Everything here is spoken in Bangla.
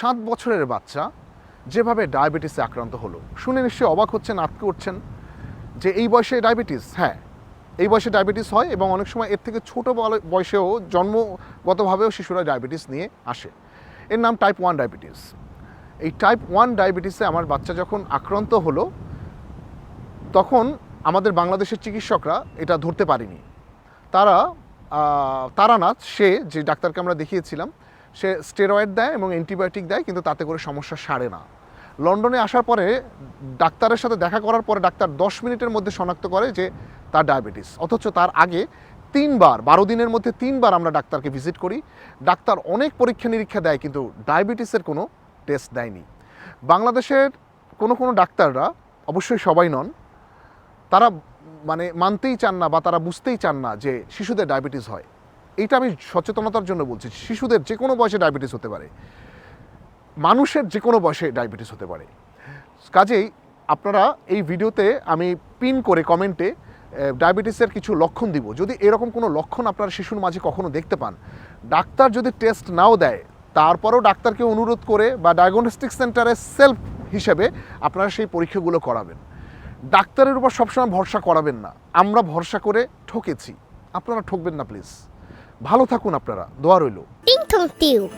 সাত বছরের বাচ্চা যেভাবে ডায়াবেটিসে আক্রান্ত হলো। শুনে নিশ্চয়ই অবাক হচ্ছেন, আটকে উঠছেন যে এই বয়সে ডায়াবেটিস হ্যাঁ এই বয়সে ডায়াবেটিস হয় এবং অনেক সময় এর থেকে ছোট বয়সেও জন্মগতভাবেও শিশুরা ডায়াবেটিস নিয়ে আসে। এর নাম টাইপ ওয়ান ডায়াবেটিস এই টাইপ ওয়ান ডায়াবেটিসে আমার বাচ্চা যখন আক্রান্ত হলো, তখন আমাদের বাংলাদেশের চিকিৎসকরা এটা ধরতে পারেনি। তারা তারানাথ সে যে ডাক্তারকে আমরা দেখিয়েছিলাম সে স্টেরয়েড দেয় এবং অ্যান্টিবায়োটিক দেয়, কিন্তু তাতে করে সমস্যা সারে না। লন্ডনে আসার পরে ডাক্তারের সাথে দেখা করার পরে ডাক্তার দশ মিনিটের মধ্যে শনাক্ত করে যে তার ডায়াবেটিস অথচ তার আগে তিনবার, বারো দিনের মধ্যে তিনবার আমরা ডাক্তারকে ভিজিট করি। ডাক্তার অনেক পরীক্ষা নিরীক্ষা দেয়, কিন্তু ডায়াবেটিসের কোনো টেস্ট দেয়নি। বাংলাদেশের কোনো কোনো ডাক্তাররা, অবশ্যই সবাই নন, তারা মানে মানতেই চান না বা তারা বুঝতেই চান না যে শিশুদের ডায়াবেটিস হয়। এইটা আমি সচেতনতার জন্য বলছি, শিশুদের যে কোনো বয়সে ডায়াবেটিস হতে পারে, মানুষের যে কোনো বয়সে ডায়াবেটিস হতে পারে। কাজেই আপনারা এই ভিডিওতে আমি পিন করে কমেন্টে ডায়াবেটিসের কিছু লক্ষণ দিব। যদি এরকম কোনো লক্ষণ আপনার শিশুর মাঝে কখনো দেখতে পান, ডাক্তার যদি টেস্ট নাও দেয়, তারপরেও ডাক্তারকে অনুরোধ করে বা ডায়াগনস্টিক সেন্টারে সেলফ হিসেবে আপনারা সেই পরীক্ষাগুলো করাবেন। ডাক্তারের উপর সবসময় ভরসা করাবেন না। আমরা ভরসা করে ঠকেছি। আপনারা ঠকবেন না, প্লিজ। ভালো থাকুন আপনারা দোয়া রইল। টিং টিউব